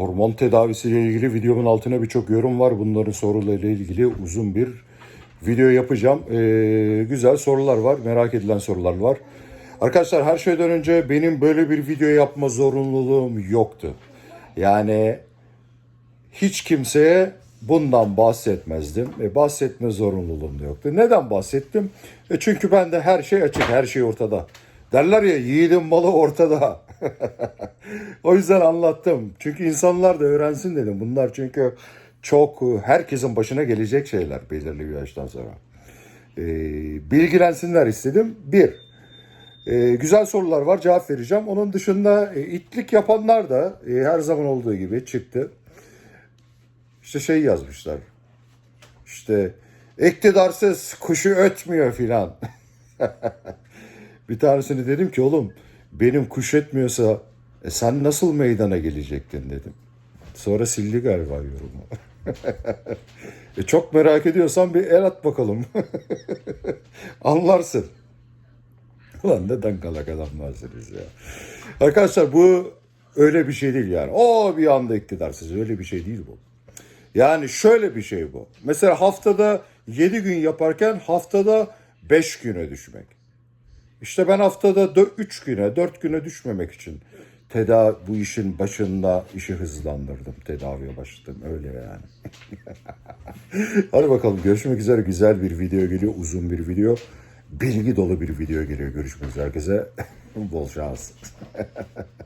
Hormon tedavisiyle ilgili videomun altına birçok yorum var. Bunların sorularıyla ilgili uzun bir video yapacağım. Ee, güzel sorular var, merak edilen sorular var. Arkadaşlar her şeyden önce benim böyle bir video yapma zorunluluğum yoktu. Yani hiç kimseye bundan bahsetmezdim. E, bahsetme zorunluluğum da yoktu. Neden bahsettim? E, çünkü bende her şey açık, her şey ortada. Derler ya yiğidin malı ortada. o yüzden anlattım. Çünkü insanlar da öğrensin dedim. Bunlar çünkü çok herkesin başına gelecek şeyler belirli bir yaştan sonra. E, bilgilensinler istedim. Bir, e, güzel sorular var cevap vereceğim. Onun dışında e, itlik yapanlar da e, her zaman olduğu gibi çıktı. İşte şey yazmışlar. İşte iktidarsız kuşu ötmüyor filan. bir tanesini dedim ki oğlum benim kuş etmiyorsa e, sen nasıl meydana gelecektin dedim. Sonra sildi galiba yorumu. e, çok merak ediyorsan bir el at bakalım. Anlarsın. Ulan ne dangalak adamlarsınız ya. Arkadaşlar bu öyle bir şey değil yani. O bir anda iktidarsız öyle bir şey değil bu. Yani şöyle bir şey bu. Mesela haftada 7 gün yaparken haftada 5 güne düşmek. İşte ben haftada 3 güne, 4 güne düşmemek için tedavi bu işin başında işi hızlandırdım. Tedaviye başladım öyle yani. Hadi bakalım görüşmek üzere güzel bir video geliyor. Uzun bir video. Bilgi dolu bir video geliyor. Görüşmek üzere herkese. Bol şans.